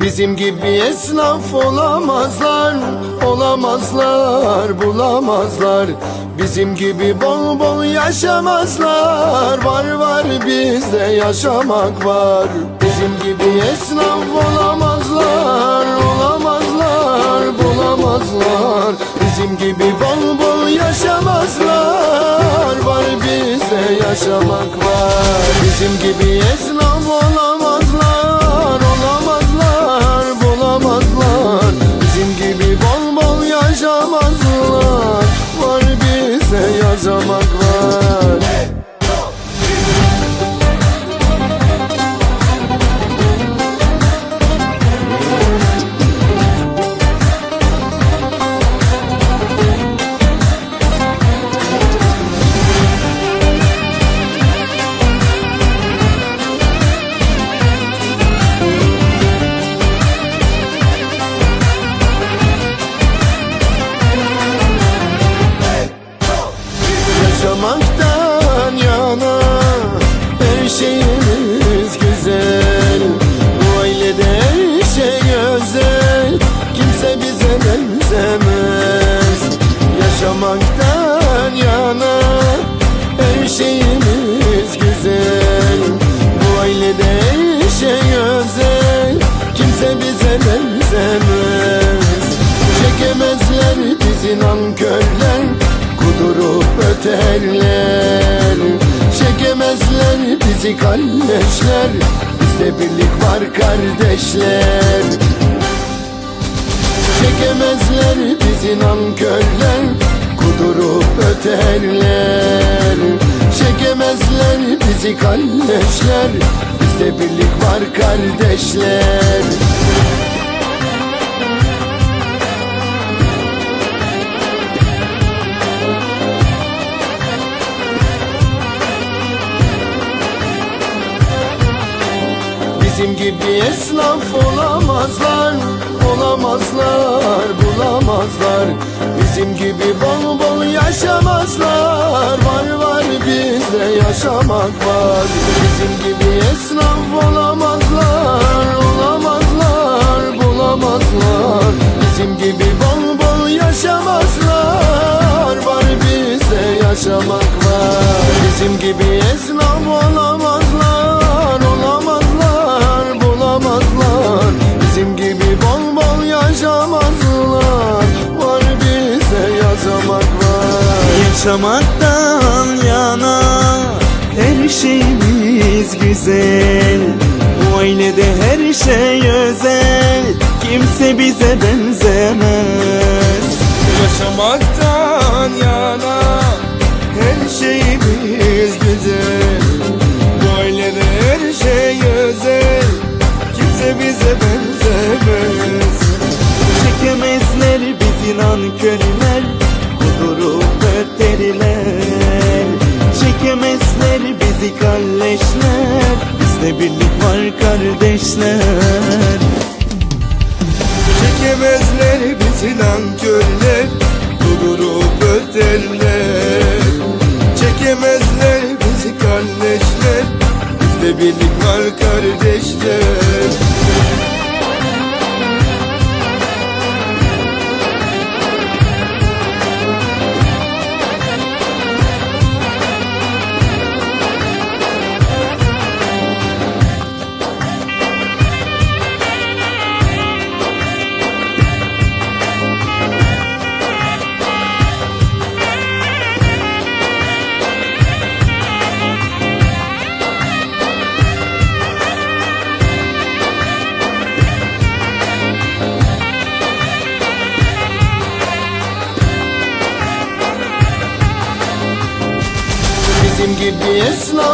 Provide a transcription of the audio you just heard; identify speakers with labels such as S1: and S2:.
S1: Bizim gibi esnaf olamazlar Olamazlar bulamazlar. Bizim gibi bol bol yaşamazlar Var var bizde yaşamak var. Bizim gibi esnaf olamazlar Olamazlar bulamazlar. Bizim gibi bol bol yaşamazlar Var bizde yaşamak var. Bizim gibi esnaf olamazlar Yaşamaktan yana her şeyimiz güzel. Bu ailede her şey özel. Kimse bize benzemez. Yaşamaktan yana her şeyimiz güzel. Bu ailede her şey özel. Kimse bize benzemez. Çekemezler bizi nankörler Kudurup öterler Çekemezler bizi kalleşler. Bizde birlik var kardeşler. Çekemezler bizi nankörler. Kudurup öterler Çekemezler bizi kalleşler. Bizde birlik var kardeşler Bizim gibi esnaf olamazlar Olamazlar, bulamazlar. Bizim gibi bol bol yaşamazlar Var var bizde yaşamak var. Bizim gibi esnaf olamazlar Olamazlar, bulamazlar. Bizim gibi bol bol yaşamazlar Var bizde yaşamak var. Bizim gibi esnaf olamazlar
S2: Yaşamaktan yana her şeyimiz güzel. Bu ailede her şey özel Kimse bize benzemez. Yaşamaktan yana her şeyimiz güzel. Bu ailede her şey özel Kimse bize benzemez. Çekemezler bizi nankörler birlik var kardeşler.
S3: Çekemezler bizi nankörler Kudurup öterler Çekemezler bizi kardeşler Bizde birlik var kardeşler
S1: Bizim gibi esnaf